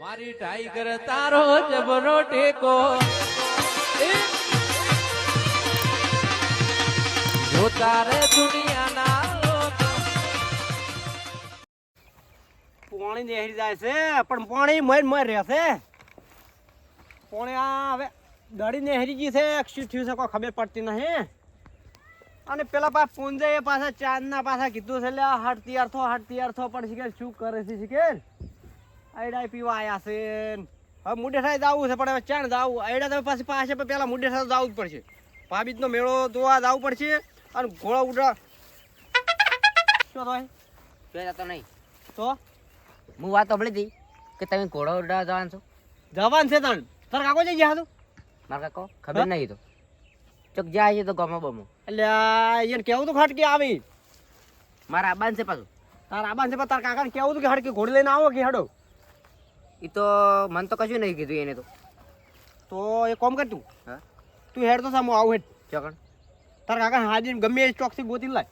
મારી ટાઈગર તારો જબરો ટેકો તારે દુનિયાના પાણી નેહરી જાય છે, પણ પાણી મર મર રહેશે પાણી આ હવે દડી નેહરી ગઈ છે શું થયું છે કોઈ ખબર પડતી નહીં. અને પેલા પાસે પૂંજે એ પાછા ચાંદના પાછા કીધું છે એટલે હાટ તૈયાર થો હાટ તૈયાર થો પણ શીખેલ શું કરે છે શીખે આયડા પીવા આયા છે હવે મુંડેઠા જવું છે પણ હવે ચાણ જવું. આયડા તમે પાછી પાસે પેલા મુંડેઠા જવું જ પડશે. ભાભીજનો મેળો જોવા જવું પડશે અને ઘોડા ઉડા શું તો જોઈ જતો નહીં. તો? હું વાત સાંભળી હતી કે તમે ઘોડો ઉડા જવાનું છો? જવાનું છે તણ. તાર કાકો જઈ ગયા તું મારા કાકો? ખબર નહીં તો. ચોક જાય છે તો ગમો બમો. એટલે એને કેવું તું ખટકી આવી? મારા આબાન છે પાછું. તાર આબાન છે પણ તારા કાકાને કેવું તું કે હડકી ઘોડી લઈને આવો કે હડો? એ તો મને તો કશું નહીં કીધું એને તો. તો એ કોમ કર તું. હા? તું હેડ તો સામો આવું હેડ. ચકણ તારે કાકા હાજી ગમે એ ચોકથી ગોતી લાય.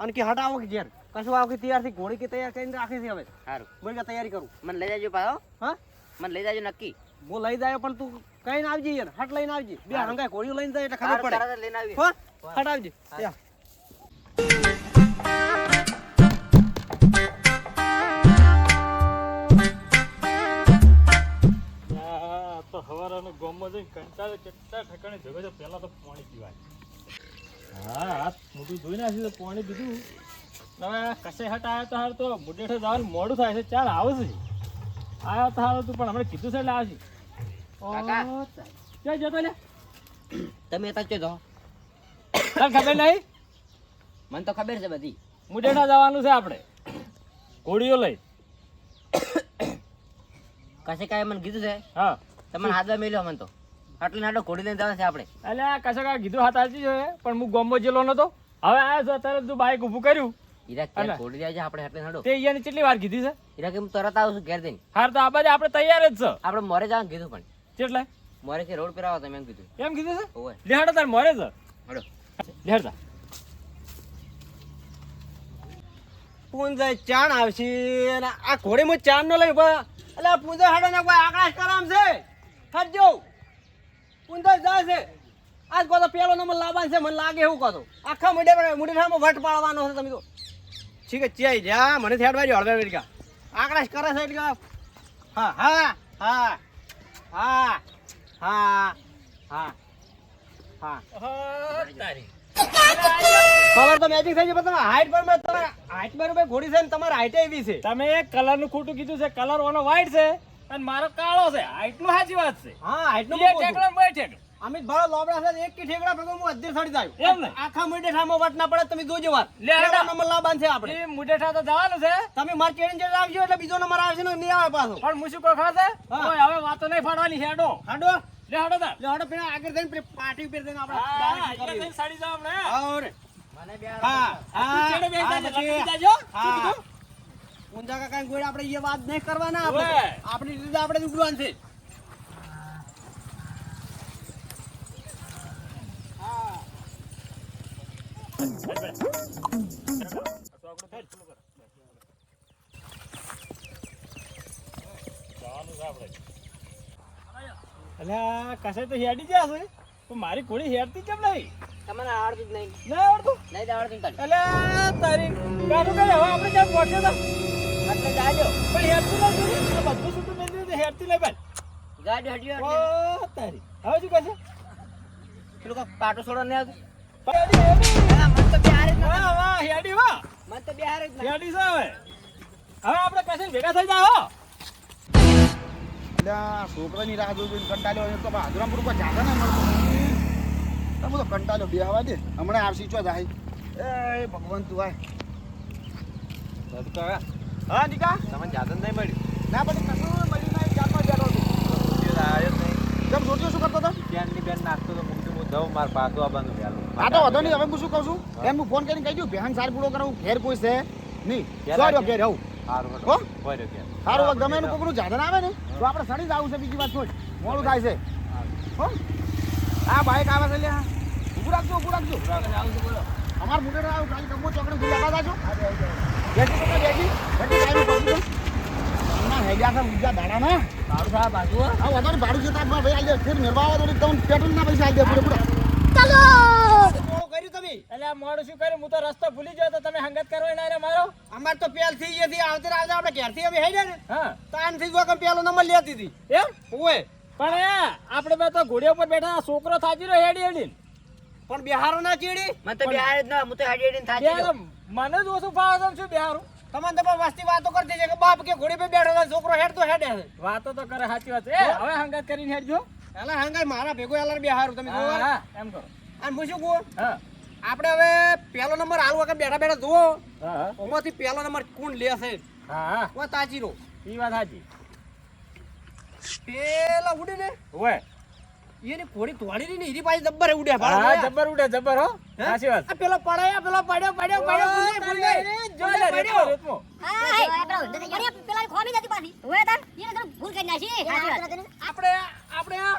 અને કે હટાવો કે ઘેર. કશું આવો કે તૈયારથી ઘોડી કે તૈયાર કરીને રાખી છે હવે. સારું બોલ કે તૈયારી કરું. મને લઈ જાજો પાછો. હા? મને લઈ જાજો નક્કી. હું લઈ જાય પણ તું કઈ ના આવજે યાર. હટ લઈને આવજે. બે. હંગાય ઘોડીઓ લઈને જાય એટલે ખબર પડે. લઈને આવીએ. હો? હટ આવજે. તો હવારાનો ગોમમાં જઈને કંટાળે કેટલા ઠેકાણે જગ્યા છે પહેલા તો પાણી પીવાય. હા હાથ મોટું ધોઈ નાખ્યું તો પાણી પીધું. હવે કશે હટ આવ્યો તો હાર તો મુડેઠે જવાનું મોડું થાય છે ચાલ આવશે. આવ્યો તો હારું તું પણ હમણાં કીધું છે એટલે આવશે. ક્યાં જતો લે તમે હતા ચો તને ખબર નહીં? મને તો ખબર છે બધી. મુડેઠા જવાનું છે આપણે. ઘોડીઓ લઈ. કશે કાંઈ મને કીધું છે? હા. તમને હાથમાં મેલ્યો મને તો. આટલી નાટો ઘોડી લઈને જવાનું છે આપણે. એટલે કશે કાંઈ કીધું હાથ હાચી જોઈએ પણ હું ગોમ્બો જેલો નતો. હવે આ અત્યારે તું બાઇક ઊભું કર્યું. હીરા કે ઘોડી જાય છે આપણે આટલે નાટો તે અહીંયાની કેટલી વાર કીધી છે? હીરા કે હું તરત આવું છું ઘેર જઈને. હાર તો આ બાજુ આપણે તૈયાર જ છે. આપણે મોરે જવાનું કીધું પણ. કેટલે? મોરે કે રોડ પર આવો તમે એમ કીધું. એમ કીધું છે? ઓય લેહાડો તાર મોરે છે હડો લેહાડતા પૂંજે ચાણ આવશે આ ઘોડી હું ચાણ નો લઈ એટલે પૂંજે હાડો ને કોઈ આકાશ કરામ છે? ખજો ઉંદર જાય છે આજ કહો તો પેલો નંબર લાવવાનો છે મને લાગે એવું કહો તો આખા મુડે મુડેઠામાં વટ પાડવાનો છે તમે તો. ઠીક છે ચાઈ જા મને થેડવા જો હળવે વેડકા આકડાશ કરે છે એટલે હા હા હા હા હા હા હા. કલર તો મેચિંગ થઈ જાય પણ તમે હાઈટ પર મેં તમારે હાઈટ પર ઘોડી છે ને તમારે હાઈટ એવી છે. તમે એક કલરનું ખોટું કીધું છે કલર ઓનો વ્હાઈટ છે. અને મારો કાળો છે હાઈટનું સાચી વાત છે. હા હાઈટ નો એ ઠેકડો બે ઠેકડા અમિત ભાઈ લોબડા છે એક કે ઠેકડા ભેગો હું અધ્ધર સડી એમ ને? આખા મોઢે ઠામો વાટના ના પડે તમે જોજો વાત. લે હેડા. પેલો નંબર લાવવાનો છે આપણે. એ મુડેઠા તો જવાનું છે. તમે માર ચેડીને ચેડી આવજો એટલે બીજો નંબર આવશે ને નહીં આવે પાછો. પણ મુસી કો ખાશે ઓય, હવે વાતો નહીં ફાડવાની હેડો. હાડો. લે હેડો તાર. લે હાડો પેલા આગળ જઈને પાટી પાર્ટી ઉપર જઈને આપણે આગળ જઈને સડી જાઓ હમણે. હા. મને બે હા હા ચેડે લખી જાજો. હા. ઊંઝા કઈ ગોળ આપણે એ વાત નહીં કરવાના આપણે આપણી રીતે આપણે ઉગડવાનું છે. અલ્યા, કશે તો હેડી ગયા છે? પણ મારી ઘોડી હેડતી કેમ નહીં? તમને આવડતું જ નહીં. ના આવડતું? નહીં આવડતું તારી તારી કઈ હવે આપણે ક્યાં પહોંચ્યો તો એટલે જાજો પણ જોયું? બધું છૂટું મેલી દીધું, હેડતી નહીં ભાઈ ગાડી હટ્યો ઓ તારી. હવે શું કહે પેલું પાટો છોડો ને આવતું? હા, તો બિહાર જ વાહ વાહ હેડી વાહ. મને તો બિહાર જ હેડી છે હવે. હવે આપણે કશે ભેગા થઈ જાઓ. છોકરાની રાહ જોઈ કંટાળ્યો તો હાજરામપુર ઉપર જાતા ને મળતો બધો કંટાળ્યો બે હવા દે. હમણાં આવશી ચો જાય. એ ભગવાન તું આય. હા નિકા? તમને જાદન નહીં મળ્યું? ના પછી કશું મળી ના જાતમાં બેઠો છું. આવ્યો જ નહીં. કેમ જોડ્યો શું કરતો હતો? બેનની બેન નાખતો તો મૂકતું હું જઉં માર પાછું આવવાનું વહેલું આ તો વધો નહીં હવે હું શું કહું છું? એમ હું ફોન કરીને કહી દઉં બેહન સાર પૂરો કરાવું ઘેર કોઈ છે નહીં. સોર્યો ઘેર આવું. સારું હો? સારું ગમે એનું કોકનું જાદન આવે ને તો આપણે સડી જ આવું છે બીજી વાત છોડ મોડું થાય છે. હો? આ બાઈક આવે છે લ્યા ઊભું રાખજો ઊભું રાખજો. અમાર મુંડે આવું કાલે કમ્બો ચોકડી ના ના ના રસ્તો ભૂલી ગયો તો તમે હંગત કરો એના રે મારો. અમાર તો પહેલથી અહીંયાથી આવતી આવતી આપણે ઘેરથી હેડ્યા ને. હા. તાનથી જો કે પેલો નંબર લેતી હતી. એમ? ઓય પણ આપણે બે તો ઘોડિયા ઉપર બેઠા છોકરો થાજી રહ્યો હેડી હેડી પણ બિહારો ના ચીડી મને તો બિહાર જ ના હું તો હેડી ગયો. મને જ ઓછું ફાવે છે શું બિહારું? તમને તો પણ વસ્તી વાતો કરતી છે કે બાપ કે ઘોડી પર બેઠો છોકરો હેડ તો હેડે છે. વાતો તો કરે સાચી વાત એ હવે હંગત કરીને હેડજો. એલા હંગાઈ મારા ભેગો એલા બિહારું તમે જોવો. હા એમ કરો. અને હું શું કહું? હા. આપણે હવે પેલો નંબર આલુ વખત બેઠા બેઠા જુઓ. ઓમાંથી પેલો નંબર કોણ લે છે? હા હા. વા તાચીરો એ વાત સાચી. પેલા ઉડી ને ઓય. એની ઘોડી તોડી ને એની પાસે જબ્બર ઉડે હા જબ્બર ઉડે જબ્બર હો. સાચી વાત. પેલો પડાયા પેલો પડ્યો પડ્યો પડ્યો ભૂલે, ભૂલે. જો ભૂલે, લે, પડ્યો. રેતમો, રેતમો. આપણે આપણે આ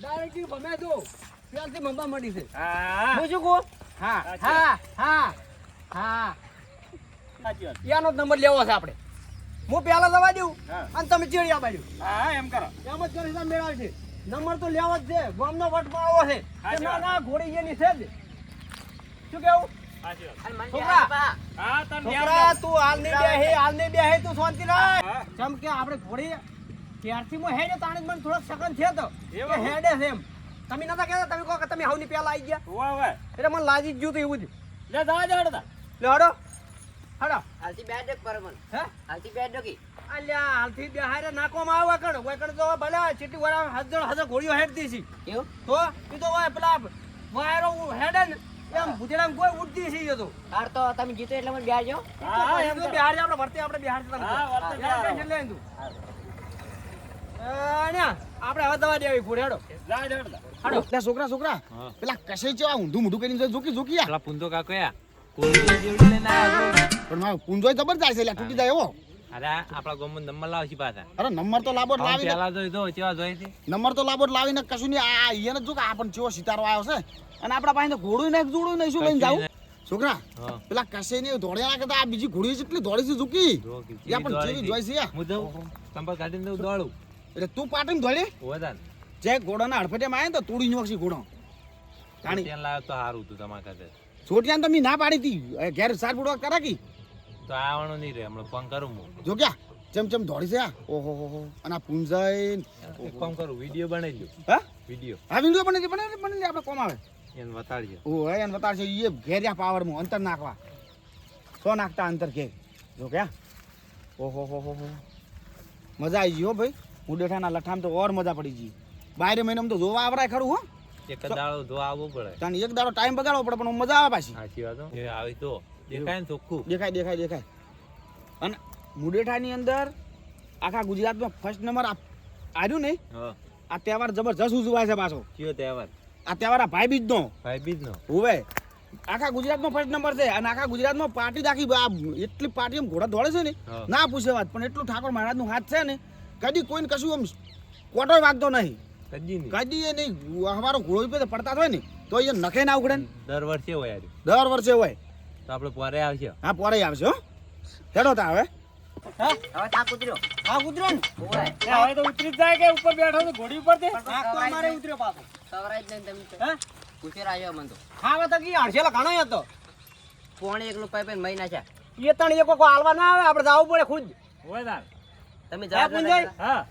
ડાયરેક્ટલી ભમે તો ત્યાંથી મંબા મળી છે. હા. હું શું કહું? હા હા હા હા. સાચી વાત. એનો જ નંબર લેવો છે આપણે. હું પેલા દવા દઉં અને તમે ચીડિયા બાજુ. હા એમ કરો. એમ જ કરી મેળવ છે નંબર તો લેવો જ છે ગામનો વટ આવો છે. ના ના ઘોડી એની છે જ. શું કેવું? તું તું આપણે ઘોડી ત્યારથી હું હેડે તાણે મને થોડોક સકન છે તો. હેડે છે એમ. તમે નતા કહેતા? તમે કહો કે તમે હવની પહેલા આવી ગયા. એટલે મને લાજી જ ગયું હતું એવું જ. લે જવા લે હડો. હડો હાલથી ડોક હે? હાલથી બેટ ડોકી. અલ્યા હાલથી બેહારે નાખવામાં આવે કણ? કોઈ કણ તો ભલે ચીટી વાળા હજાર હજાર ઘોડીઓ હેડતી છે. એવું? તો? એ તો હોય પેલા વાયરો હેડે ને એમ ભૂતેડામાં કોઈ ઉડતી છે તો. હાર તો તમે જીતો એટલે મને બિહાર જાઓ. હા એમ તો. બિહાર આપણે વર્તે આપણે બિહાર જતા હા, વર્તે લે તું. આપણે હવે દવા દેવી ઘોડે હેડો. જા છોકરા છોકરા પેલા કશે જેવા ઊંધું મોઢું કરીને જોકી જોકી. પેલા પુંદો કાકો યા. છો. પણ મારો પૂંજોય જબર છે તૂટી જાય એવો અરે આપણા ગામમાં નંબર લાવશી પાછા. અરે નંબર તો લાંબો જ પેલા જોઈ દો કેવા જોઈ છે? નંબર તો લાંબો લાવીને કશું નહીં આ એને જો કે આ પણ ચેવો સિતારો આવ્યો છે. અને આપણા પાસે ઘોડું નહીં જોડું નહીં શું લઈને જાવું છોકરા પેલા કશે નહીં દોડ્યા કરતા આ બીજી ઘોડી કેટલી દોડી છે ઝૂકી. યા પણ જેવી જોઈ છે. હું દઉં સંપર્ક કાઢીને દઉં દોડું. એટલે તું પાટીને દોડી. વધારે જે ઘોડાના હડફેટેમાં આવે ને તો તોડી નોખી ઘોડો. જાણી લાવ્યો તો સારું તું તમારા ખાતે છોટિયાને તો મેં ના પાડી હતી. ઘેર સાર બુડવા કરા કી? તો આવવાનું નહીં રે હમણાં ફોન કરું હું. જો ક્યાં? ચમ ચમ દોડી છે આ? ઓહો હો હો. અને આ પૂંજાઈ એક કામ કરું વીડિયો બનાવી લ્યો. હા? વીડિયો. હા વિંડો બને બનાવી બનાવી આપણે કોમ આવે. એને બતાડજો ઓ હે એને બતાડશે એ ઘેર્યા પાવરમાં અંતર નાખવા. સો નાખતા અંતર ઘેર. જો ક્યાં? ઓહો હો હો હો. મજા આવી ગઈ હો ભાઈ. મુડેઠાના લઠામ તો ઓર મજા પડી ગઈ. બારે મહિનામાં તો જોવા આવરાય ખરું હો. એક દાડો ધોવા આવવું પડે. તને એક દાડો ટાઈમ બગાડવો પડે પણ મજા આવે પાછી. સાચી વાત. એ આવી તો દેખાય ને ચોખ્ખું. દેખાય દેખાય દેખાય. અને મુડેઠાની અંદર આખા ગુજરાતમાં ફર્સ્ટ નંબર આવ્યું ને આ તહેવાર જબરજસ્ત ઉજવાય છે પાછો. કયો તહેવાર? આ તહેવાર આ ભાઈ બીજનો. ભાઈ બીજનો. હોવે. આખા ગુજરાતમાં ફર્સ્ટ નંબર છે અને આખા ગુજરાતમાં પાર્ટી દાખી આ એટલી પાર્ટી એમ ઘોડા દોડે છે ને ના પૂછે વાત પણ એટલું ઠાકોર મહારાજનું હાથ છે ને કદી કોઈને કશું એમ કોટો વાગતો નહીં. કદી નહીં. એ નહીં અમારો ઘોડો ઉપર પડતા હોય ને. તો એ નખે ના ઉગડે ને. દર વર્ષે હોય દર વર્ષે હોય. તો આપણે પોરે આવશે. હા પોરે આવશે હો. હેડો તા હવે. હા? હવે તાક ઉતર્યો. આ કૂતરો ને? હવે તો ઉતરી જાય કે ઉપર બેઠો તો ઘોડી ઉપરથી આ અમારે ઉતર્યો પાછો. સવરાય જ નહીં તમે તો. હે? પૂછે રાખ્યો તો. હા હવે તો કી હડસેલા ઘણો હતો પોણી એકલું પાઇપ મહિના છે એ ત્રણ એક કોઈ હાલવા ના આવે આપણે જવું પડે ખુદ. હોય તાર તમે જાવ. હા.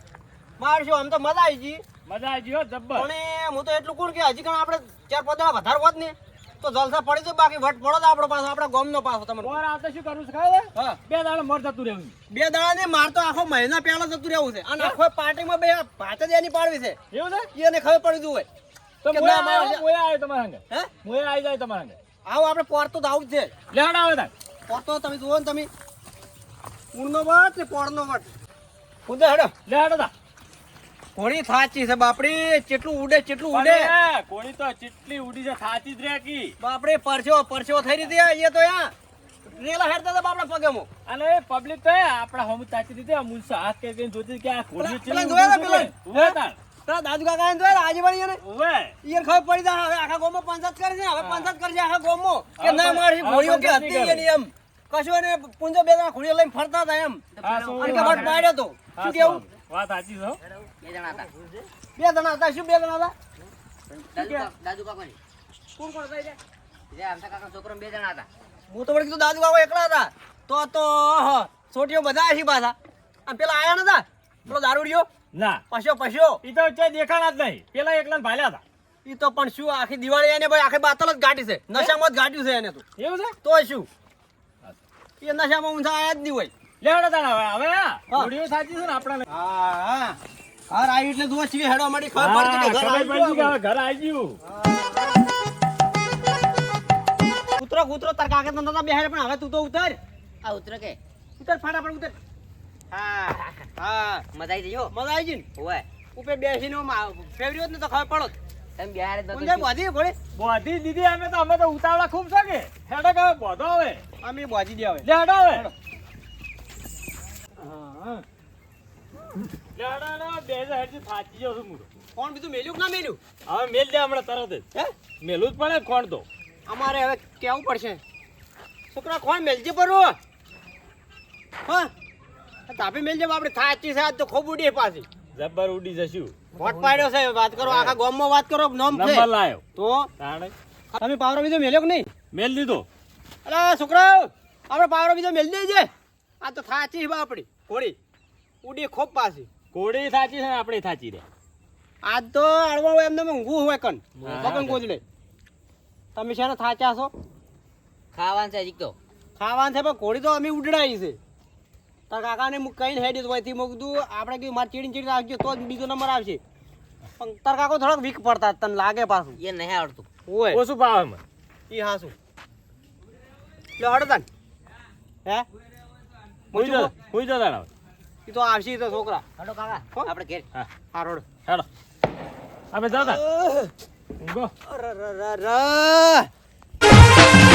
મારશો આમ તો મજા આવી ગઈ. મજા આવી ગયો જબ્બર. પણ હું તો એટલું કોણ કે હજી કણ આપણે ચાર પદરા વધારે હોત ને તો જલસા પડી જાય બાકી વટ પડો તો આપણો પાછો આપણા ગામનો પાછો તમારો. ઓર આ તો શું કરવું છે ખબર બે દાડો મર જતું રહેવું બે દાડા ને માર તો આખો મહિના પહેલા જતું રહેવું છે. અને આખો પાર્ટીમાં બે ભાત જ એની પાડવી છે. એવું છે? એને ખબર પડી દઉં હોય તો ના, મારે- આવ્યો તમારા સંગે હે? મોએ આવી જાય તમારા સંગે આવો આપણે પોર તો આવું જ છે. લેણ આવે તાર પોર તો તમે જુઓ ને તમે. ઊંડનો વટ ને પોળનો વટ. ઉડે હેડો. લેવડ તા. ઘોડી થાચી છે બાપડી? કેટલું ઉડે કેટલું ઉડે? કોણી તો ચીટલી ઉડી છે થાચી જ રેકી બાપડે પરસેવો પરસેવો થઈ રહી એ તો યા રેલા હેડતા હતા બાપડા પગે મો અને પબ્લિક તો એ આપણા હોમ તાચી દીધી મુનસો હાથ કે જોતી કે આ ઉડી છે. પેલા? તાર દાદુ કાકા ને જોયા આજુબાજુ ને ઉવે. ઈયર ખબર પડી જા હવે આખા ગોમો પંચાયત કરે છે હવે પંચાયત કરશે આખા ગોમો કે ના મારી ઘોડીઓ કે હતી એની એમ. કશું એને પૂંજો બે ત્રણ ઘોડીઓ લઈને ફરતા હતા એમ. અને કે વટ પાડ્યો તો. શું કેવું? વાત સાચી છો બે જણા હતા. બે જણા હતા? શું બે જણા હતા? દાદુ કાકા કોણ કોણ હતા એ? જે આમતા કાકા છોકરો બે જણા હતા. હું તો વળી કીધું દાદુ કાકો એકલા હતા. તો તો છોટીઓ બધા આવી પાછા. અને પેલા આયા નતા? પેલો દારૂડિયો? ના. પશ્યો પશ્યો ઈ તો ક્યાંય દેખાણા જ નહીં. પેલા એકલા ભાલ્યા હતા. ઈ તો પણ શું આખી દિવાળી એને ભાઈ આખી બાતલ જ ગાડી છે. નશામાં જ ગાડ્યું છે એને તો. એવું છે? તો શું? એ નશામાં ઊંધા આયા જ નહીં હોય. લેવડો તાણા હવે હવે હા. હા. ઘોડીઓ સાચી છે ને આપણાને. હા હા. ઘર આવી એટલે જુઓ છીએ હેડવા માંડી ખબર પડતી કે ઘર આવી ગયું ઘર આવી ગયું. કૂતરો કૂતરો તાર કાકા તો નતા બેહાડે પણ હવે તું તો ઉતર. આ ઉતર કે? ઉતર ફટાફટ ઉતર. હા હા. મજા આવી જયો મજા આવી જઈને ઓય ઉપર બેસીને ફેવરી હોત ને તો ખબર પડત. તમે બિહારે જ ઊંધા નતો બાજી બોધી દીધી અમે તો અમે તો ઉતાવળા ખૂબ છે કે. હેડો કે બોધો હવે. અમે બોધી દે હવે. લે હેડો હવે હેડો. હા. લે હેડો હેડો બે હજાર હેડથી થાચી જાઉં છું હું તો. કોણ બીજું મેલ્યું કે ના મેલ્યું? હવે મેલ દે હમણાં તરત જ હે? મેલું જ પડે કોણ તો અમારે હવે કેવું પડશે? છોકરા કોણ મેલજે પરો હા? તાપી મેલજે આપણે થાચી છે આજ તો ખૂબ ઉડી પાછી. જબર ઉડી જશું વોટ પાડ્યો છે વાત કરો આખા ગામમાં વાત કરો નોમ છે. નંબર લાયો. તો? તમે પાવરો બીજો મેલ્યો કે નહીં? મેલ દીધો. અરે છોકરાઓ આપણે પાવરો બીજો મેલ દેજે. આ તો થાચી છે આપણી ઘોડી ઉડી ખૂબ પાછી. કોડી થાચી છે ને આપણે થાચી રે. આજ તો અડવા એમને ઊંઘું હોય કન હા. બકન ગોજડે તમે છે ને થાચા છો? ખાવાનું છે હજી તો. ખાવાનું છે પણ ઘોડી તો અમે ઉડડાઈ છે. તાર કાકાને હું કહીને હેડી તો મેં કીધું આપણે કીધું મારે ચીડી ચીડી આવજો તો જ બીજો નંબર આવશે. પણ તાર કાકો થોડોક વીક પડતા તને લાગે પાછું. એ નહીં આવડતું. હોય ઓછું ભાવે એમાં એ હા શું લે હડો તન. હે? હુઈ જા હુઈ જા તાણા ઈ તો આવશે તો છોકરા. હડો કાકા હો? આપણે ઘેર. હા. રોડ. હેડો. અમે જાવ તા ઊંઘો આ આ